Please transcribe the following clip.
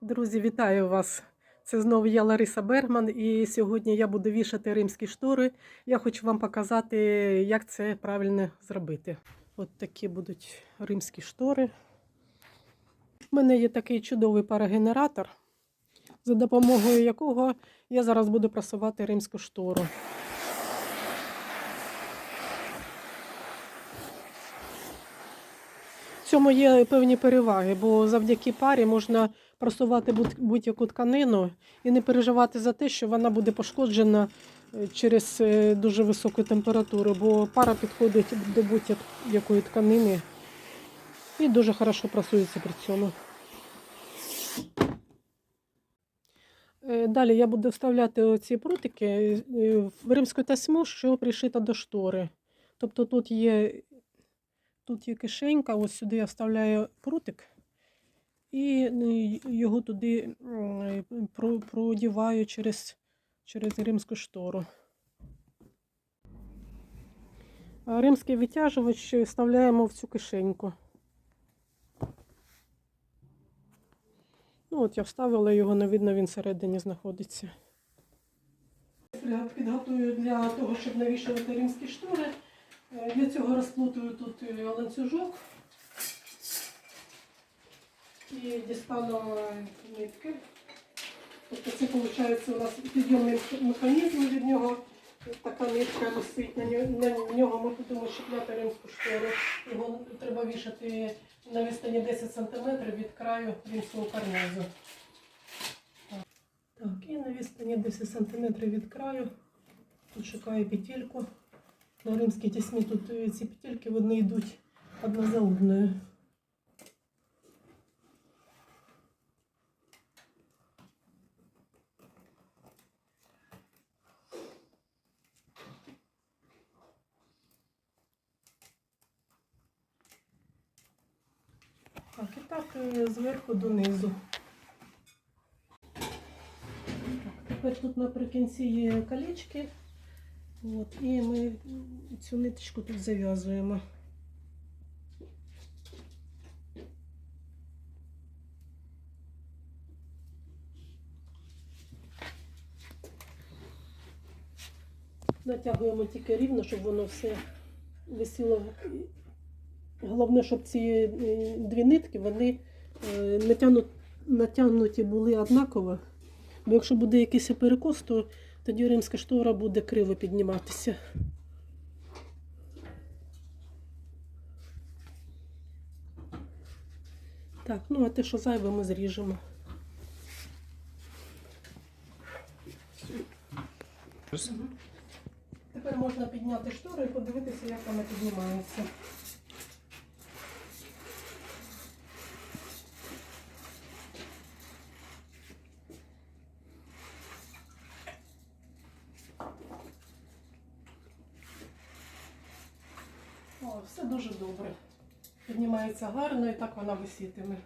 Друзі, вітаю вас! Це знову я Лариса Бергман, і сьогодні я буду вішати римські штори. Я хочу вам показати, як це правильно зробити. От такі будуть римські штори. У мене є такий чудовий парогенератор, за допомогою якого я зараз буду просувати римську штору. В цьому є певні переваги, бо завдяки парі можна просувати будь- будь-яку тканину і не переживати за те, що вона буде пошкоджена е, через е, дуже високу температуру, бо пара підходить до будь-якої тканини і дуже хорошо прасується при цьому. Е, Далі я буду вставляти оці прутики в римську тасьму, що пришита до штори. Тобто тут є, тут є кишенька, ось сюди я вставляю прутик і е, його туди продіваю через, через римську штору. Римський витяжувач вставляємо в цю кишеньку. Ну, от я вставила його, не видно, він всередині знаходиться. Підготую для того, щоб навішувати римські штори. Е, Для цього розплутую тут е, ланцюжок і дістану е, нитки. Тобто це виходить у нас підйомний механізм від нього. Така нитка висить, на нього, ми будемо щепляти римську штору. Його треба вішати на відстані 10 см від краю римського карнизу. Так. і на відстані 10 см від краю тут шукаю петельку. На римській тісьмі тут е, ці петельки вони йдуть одна за одною. Так, е, зверху донизу. Тепер тут наприкінці є колечки. От, і ми цю ниточку тут зав'язуємо. Натягуємо тільки рівно, щоб воно все висіло. Головне, щоб ці е, дві нитки вони е, натягнуті були однаково. Бо якщо буде якийсь перекос, то тоді римська штора буде криво підніматися. Так, ну а те, що зайве, ми зріжемо. Тепер можна підняти штору і подивитися, як вона піднімається. О, все дуже добре. Піднімається гарно і так вона висітиме.